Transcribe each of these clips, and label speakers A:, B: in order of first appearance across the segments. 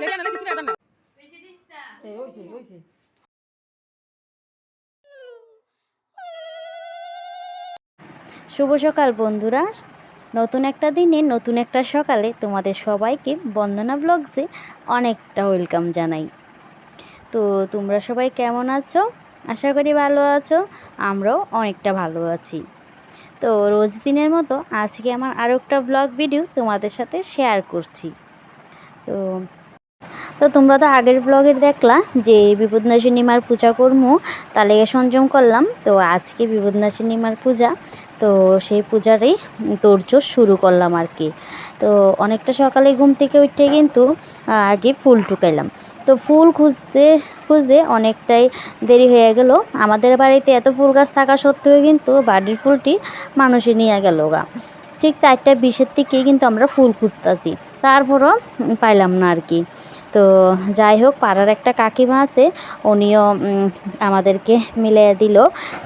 A: যেটা নালে কিছু কথা না।
B: এই হইছে হইছে
C: শুভ সকাল বন্ধুরা। নতুন একটা দিনে নতুন একটা সকালে তোমাদের সবাইকে বন্দনা ব্লগসে অনেকটা ওয়েলকাম জানাই। তো তোমরা সবাই কেমন আছো? আশা করি ভালো আছো আমরাও অনেকটা ভালো আছি। তো রোজ দিনের মতো আজকে আমার আরও একটা ব্লগ ভিডিও তোমাদের সাথে শেয়ার করছি। তো তো তোমরা তো আগের ব্লগের দেখলা যে বিপদনাশিনী মার পূজা করমু তাহলে সংযম করলাম। তো আজকে বিপদনাশিনী মার পূজা, তো সেই পূজারই তোড়জোড় শুরু করলাম আর কি। তো অনেকটা সকালে ঘুম থেকে উঠে কিন্তু আগে ফুল টুকাইলাম। তো ফুল খুঁজতে খুঁজতে অনেকটাই দেরি হয়ে গেল। আমাদের বাড়িতে এত ফুল গাছ থাকা সত্ত্বেও কিন্তু বাড়ির ফুলটি মানুষে নিয়ে গেল গা। ঠিক চারটা বিশের থেকেই কিন্তু আমরা ফুল খুঁজতেছি। তারপরও পাইলাম না আর কি। তো যাই হোক, পাড়ার একটা কাকিমা আছে, উনিও আমাদেরকে মিলে দিল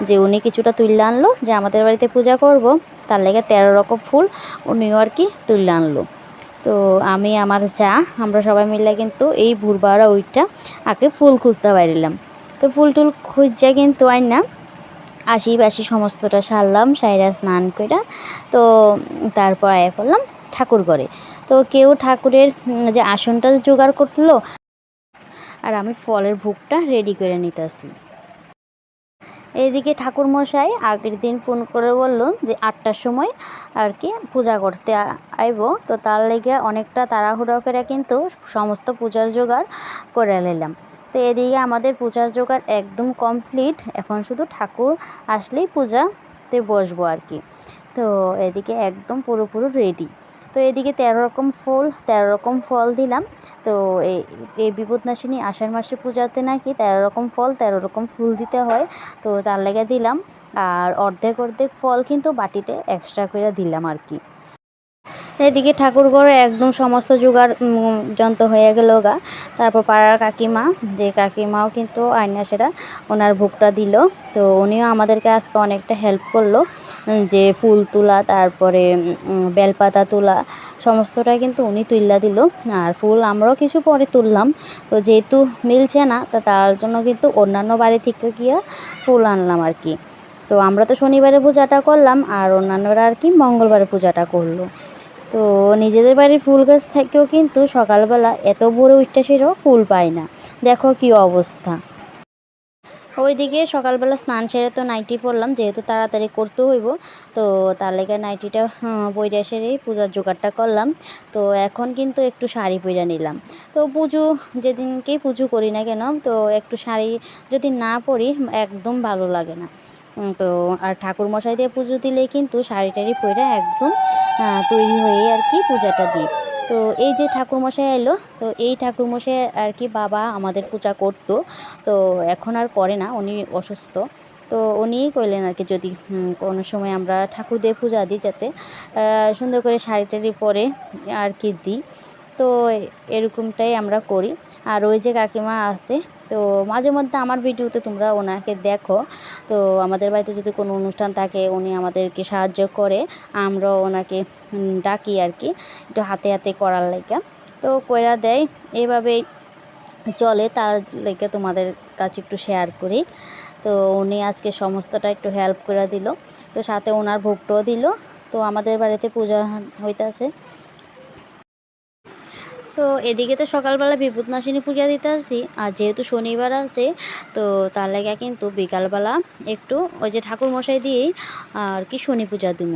C: যে উনি কিছুটা তুললে আনলো, যে আমাদের বাড়িতে পূজা করব, তার লেগে তেরো রকম ফুল উনিও আর কি তুললে আনলো। তো আমি, আমার যা, আমরা সবাই মিলে কিন্তু এই ভোরবেলা ওইটা আগে ফুল খুঁজতে পারিলাম তো ফুল টুল খুঁজছে কিন্তু আই না আশি বাসি সমস্তটা সারলাম, সাইরা স্নান করে তো তারপর আয়া পড়লাম ঠাকুর ঘরে। তো কেউ ঠাকুরের যে আসনটা জোগাড় করল, আর আমি ফলের ভোগটা রেডি করে নিতেছি। এদিকে ঠাকুর মশাই আগের দিন ফোন করে বলল যে আটটার সময় আর কি পূজা করতে আইব। তো তার লেগে অনেকটা তাড়াহুড়ো করে কিন্তু সমস্ত পূজার জোগাড় করে নিলাম। তো এদিকে আমাদের পূজার জোগাড় একদম কমপ্লিট এখন শুধু ঠাকুর আসলেই পূজাতে বসবো আর কি। তো এদিকে একদম পুরোপুরো রেডি তো এদিকে তেরো রকম ফল, তেরো রকম ফল দিলাম। তো এই এই বিপদনাশিনী আষাঢ় মাসে পূজাতে নাকি তেরো রকম ফল, তেরো রকম ফুল দিতে হয়। তো তার লেগে দিলাম। আর অর্ধেক অর্ধেক ফল কিন্তু বাটিতে এক্সট্রা করে দিলাম আর কি। এদিকে ঠাকুর ঘরে একদম সমস্ত উম, যন্ত্র হয়ে গেল গা। তারপর পাড়ার কাকিমা যে কাকিমাও কিন্তু আয়না সেটা ওনার ভোগটা দিল। তো উনিও আমাদেরকে আজকে অনেকটা হেল্প করল যে ফুল তোলা তারপরে বেলপাতা তোলা সমস্তটাই কিন্তু উনি তুললা দিল। আর ফুল আমরাও কিছু পরে তুললাম। তো যেহেতু মিলছে না তা তার জন্য কিন্তু অন্যান্য বাড়ি থেকে গিয়ে ফুল আনলাম আর কি। তো আমরা তো শনিবারে পূজাটা করলাম আর অন্যান্যরা আর কি মঙ্গলবারে পূজাটা করল। তো নিজেদের বাড়ির ফুল গাছ থেকেও কিন্তু সকালবেলা এত ভোরে উঠতে সেটাও ফুল পায় না। দেখো কি অবস্থা। ওইদিকে সকালবেলা স্নান সেরে তো নাইটি পরলাম, যেহেতু তাড়াতাড়ি করতে হইব, তো তার লেগে নাইটিটা বইটা সেরেই পূজার জোগাড়টা করলাম। তো এখন কিন্তু একটু শাড়ি পরে নিলাম। তো পুজো যেদিনকেই পুজো করি না কেন, তো একটু শাড়ি যদি না পরি, একদম ভালো লাগে না। তো আর ঠাকুর মশাই দিয়ে পুজো দিলে কিন্তু শাড়ি টাড়ি পরে একদম তৈরি হয়ে আর কি পূজাটা দিই তো এই যে ঠাকুরমশাই এলো, তো এই ঠাকুরমশাই আর কি বাবা আমাদের পূজা করতো, তো এখন আর করে না, উনি অসুস্থ। তো উনিই কইলেন আর কি যদি কোনো সময় আমরা ঠাকুর দিয়ে পূজা দিই যাতে সুন্দর করে শাড়ি টাড়ি পরে আর কি দিই। তো এরকমটাই আমরা করি। আর ওই যে কাকিমা আছে, তো মাঝে মধ্যে আমার ভিডিওতে তোমরা ওনাকে দেখো। তো আমাদের বাড়িতে যদি কোনো অনুষ্ঠান থাকে, উনি আমাদেরকে সাহায্য করে, আমরাও ওনাকে ডাকি আর কি, একটু হাতে হাতে করার লাইকা তো কইরা দেয়, এইভাবেই চলে, তার লেগে তোমাদের কাছে একটু শেয়ার করি। তো উনি আজকে সমস্তটা একটু হেল্প করে দিল, তো সাথে ওনার ভোগটাও দিল। তো আমাদের বাড়িতে পূজা হইতাছে। তো এদিকে তো সকালবেলা বিপদনাশিনী পূজা দিতে আসি, আর যেহেতু শনিবার আছে, তো তার লেগে কিন্তু বিকালবেলা একটু ওই যে ঠাকুর মশাই দিয়েই আর কি শনি পূজা দিব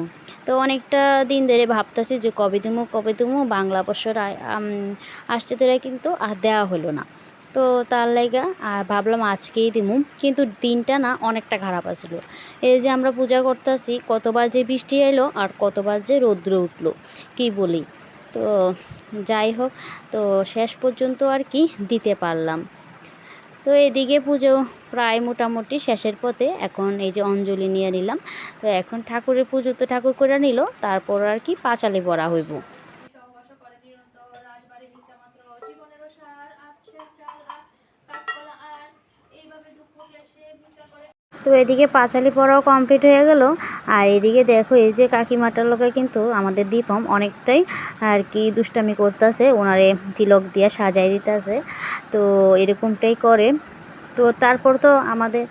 C: তো অনেকটা দিন ধরে ভাবতেছি যে কবে দিমু কবে দিমু, বাংলা বছর আসছে ধরে কিন্তু আর দেওয়া হলো না। তো তার লাইগা আর ভাবলাম আজকেই দিমু, কিন্তু দিনটা না অনেকটা খারাপ আছিল। এই যে আমরা পূজা করতেছি, কতবার যে বৃষ্টি এলো আর কতবার যে রৌদ্র উঠল, কি বলি? তো যাই হোক, তো শেষ পর্যন্ত আর কি দিতে পারলাম। তো এদিকে পুজো প্রায় মোটামুটি শেষের পথে এখন এই যে অঞ্জলি নিয়ে নিলাম। তো এখন ঠাকুরের পুজো তো ঠাকুর করে নিল, তারপর আর কি পাঁচালি পরা হইব। তো এদিকে পাঁচালি পড়াও কমপ্লিট হয়ে গেল। আর এদিকে দেখো, এই যে কাকিমাটার লোকে কিন্তু আমাদের দীপম অনেকটাই আর কি দুষ্টামি করতেছে, ওনারে তিলক দিয়ে সাজাই দিতেছে। তো এরকমটাই করে। তো তারপর তো আমাদের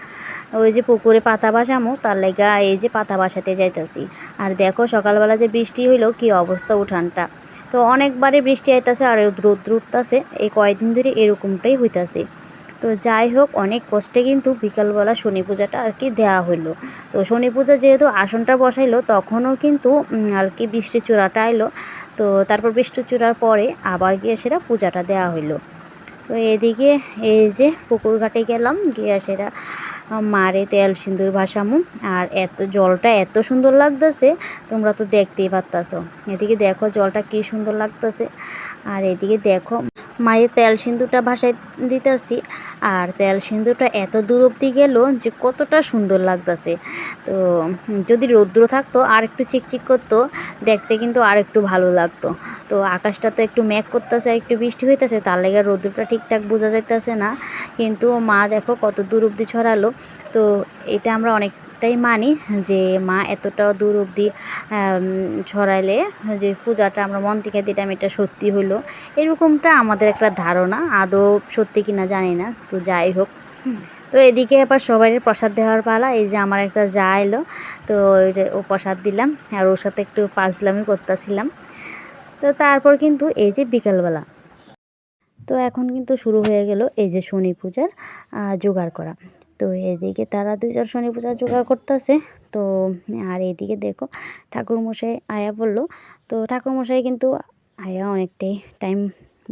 C: ওই যে পুকুরে পাতা বাসামো তার লেগা এই যে পাতা বাসাতে যাইতাছি। আর দেখো, সকালবেলা যে বৃষ্টি হইল, কি অবস্থা উঠানটা। তো অনেকবারই বৃষ্টি আইতাছে আর রোদ্র উঠতাছে। এই কয়েকদিন ধরে এরকমটাই হইতাছে। তো যাই হোক, অনেক কষ্টে কিন্তু বিকালবেলা শনি পূজাটা আর কি দেওয়া হইল। তো শনি পূজা যেহেতু আসনটা বসাইলো, তখনও কিন্তু আর কি বৃষ্টির চূড়াটা আইলো। তো তারপর বৃষ্টির চূড়ার পরে আবার গিয়ে সেটা পূজাটা দেওয়া হইল। তো এদিকে এই যে পুকুর ঘাটে গেলাম, গিয়ে সেটা মারে তেল সিন্দুর ভাসামু। আর এত জলটা এত সুন্দর লাগতেছে, তোমরা তো দেখতেই পারতাছো। এদিকে দেখো জলটা কি সুন্দর লাগতেছে। আর এদিকে দেখো মায়ের তেল সিন্দুরটা ভাসাই দিতেছি। আর তেল সিন্দুরটা এত দূর অব্দি গেল যে কতটা সুন্দর লাগতেছে। তো যদি রৌদ্র থাকতো, আর একটু চিকচিক করতো, দেখতে কিন্তু আর একটু ভালো লাগতো। তো আকাশটা তো একটু মেঘ করতেছে একটু বৃষ্টি হইতেছে, তার লেগে রৌদ্রটা ঠিকঠাক বোঝা যাইতেছে না। কিন্তু মা দেখো কত দূর অব্দি ছড়ালো। তো এটা আমরা অনেকটাই মানি যে মা এতটা দূর আম, ছড়াইলে যে পূজাটা আমরা মন থেকে দিলাম এটা সত্যি হলো। এরকমটা আমাদের একটা ধারণা আদৌ সত্যি কিনা জানি না তো যাই হোক। তো এদিকে আবার সবাই প্রসাদ দেওয়ার পালা এই যে আমার একটা যা এলো তো ও প্রসাদ দিলাম আর ওর সাথে একটু পাজলামি করতেছিলাম। তো তারপর কিন্তু এই যে বিকালবেলা। তো এখন কিন্তু শুরু হয়ে গেল এই যে শনি পূজার জোগাড় করা। তো এদিকে তারা দুজন শনি পূজা জোগাড় করতেছে। তো আর এদিকে দেখো ঠাকুরমশাই আয়া বলল। তো ঠাকুরমশাই কিন্তু আয়া অনেকটাই টাইম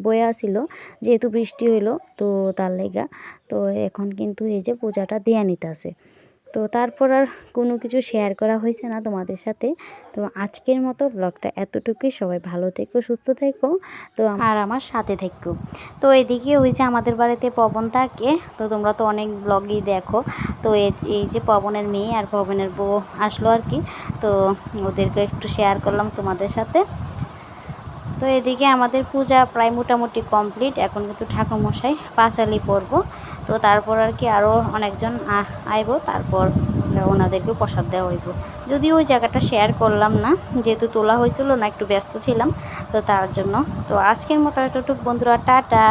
C: বয়ে আসিল, যেহেতু বৃষ্টি হইল তো তার লেগা। তো এখন কিন্তু এই যে পূজাটা দেয়া নিতেছে। তো তারপর আর কোনো কিছু শেয়ার করা হয়েছে না তোমাদের সাথে। তো আজকের মতো ব্লগটা এতটুকুই। সবাই ভালো থেকো, সুস্থ থেকো। তো আর আমার সাথে থেকো। তো এদিকে ওই যে আমাদের বাড়িতে পবন থাকে, তো তোমরা তো অনেক ব্লগই দেখো। তো এই যে পবনের মেয়ে আর পবনের বউ আসলো আর কি। তো ওদেরকে একটু শেয়ার করলাম তোমাদের সাথে। তো এদিকে আমাদের পূজা প্রায় মোটামুটি কমপ্লিট। এখন কিন্তু ঠাকুরমশাই পাঁচালি পরব। তো তারপর আর কি আরও অনেকজন আইব। তারপর ওনাদেরকেও প্রসাদ দেওয়া হইব। যদিও ওই জায়গাটা শেয়ার করলাম না, যেহেতু তোলা হয়েছিল না, একটু ব্যস্ত ছিলাম, তো তার জন্য। তো আজকের মতো এতটুকু বন্ধুরা, টাটা!